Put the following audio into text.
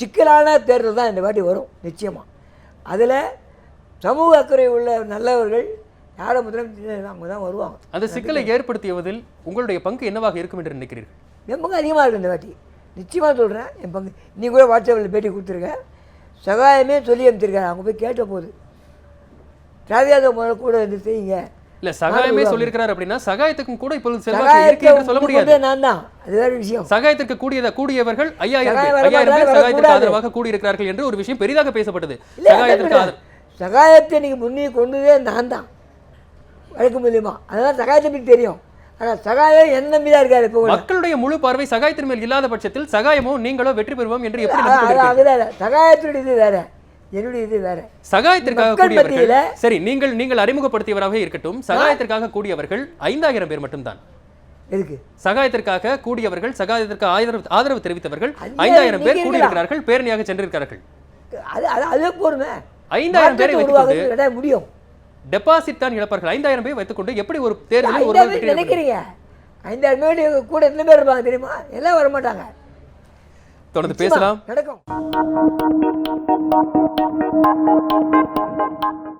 சிக்கலான தேர்தல் தான் இந்த வாட்டி வரும் நிச்சயமாக அதில் சமூக அக்கறை உள்ள நல்லவர்கள் யாரை முதலமைச்சர் அவங்க தான் வருவாங்க. அந்த சிக்கலை ஏற்படுத்தியதில் உங்களுடைய பங்கு என்னவாக இருக்கும் என்று நினைக்கிறீர்கள்? என் பங்கு அதிகமாக இருக்குது இந்த வாட்டி. நிச்சயமாக சொல்கிறேன் என் பங்கு நீ கூட வாட்ஸ்அப்பில் பேட்டி கொடுத்துருக்கேன் சகாயமே சொல்லி அனுப்பிச்சிருக்காரு அவங்க போய் கேட்ட போது. ராவியாத முதல்ல கூட இருந்து செய்யுங்க. இல்ல சகாயமே சொல்லியிருக்கிறார் அப்படின்னா சகாயத்துக்கும் கூட இப்பொழுது செல்வாக்கு சொல்ல முடியாது. நான் தான். அது வேறு விஷயம். சகாயத்திற்கு கூடியத கூடியவர்கள் ஐயாயிரம் ஐயாயிரம் பேர் சகாயத்திற்கு. ஆதரவாக கூடியிருக்கிறார்கள் என்று ஒரு விஷயம் பெரிதாக பேசப்பட்டது. சகாயத்திற்கு சகாயத்தை நீங்கள் முன்னே கொண்டதே நான் தான். வழக்கு மூலியமா. அதெல்லாம் சகாயத்தை பற்றி தெரியும். ஆனால் சகாயம் என்ன நம்பி தான் இருக்காரு இப்போ. மக்களுடைய முழு பார்வை சகாயத்தின் மேல் இல்லாத பட்சத்தில் சகாயமோ நீங்களோ வெற்றி பெறுவோம் என்று எப்படி அது- நம்பிக்கை அது கொண்டிருக்கிறீர்கள்? அது வேற சகாயத்துடைய இது வேற. என்னுடைய இது வேற. சகாயத்திற்காக கூடியவர்கள் சரி நீங்கள் நீங்கள் அறிமுகப்படுத்தியவராக இருக்கட்டும். சகாயத்திற்காக கூடியவர்கள் ஐந்தாயிரம் பேர் மட்டும்தான். எதுக்கு? சகாயத்திற்காக கூடியவர்கள் சகாயத்திற்கு ஆதரவு ஆதரவு தெரிவித்தவர்கள் ஐந்தாயிரம் பேர் கூடியிருக்கிறார்கள் பேரணியாக சென்றிருக்கிறார்கள். அது அது போருமே ஐந்தாயிரம் பேரை வைத்துக்கொண்டு முடியும். டெபாசிட் தான் இழப்பார்கள். ஐந்தாயிரம் பேர் வைத்துக்கொண்டு எப்படி ஒரு தேர்தலில் முடியும்? நினைக்கிறீங்க? ஐந்தாயிரம் பேர் கூட எத்தனை பேர் இருப்பாங்க தெரியுமா? எல்லாம் வர மாட்டாங்க தொடர்ந்து பேசலாம். நடக்கும்.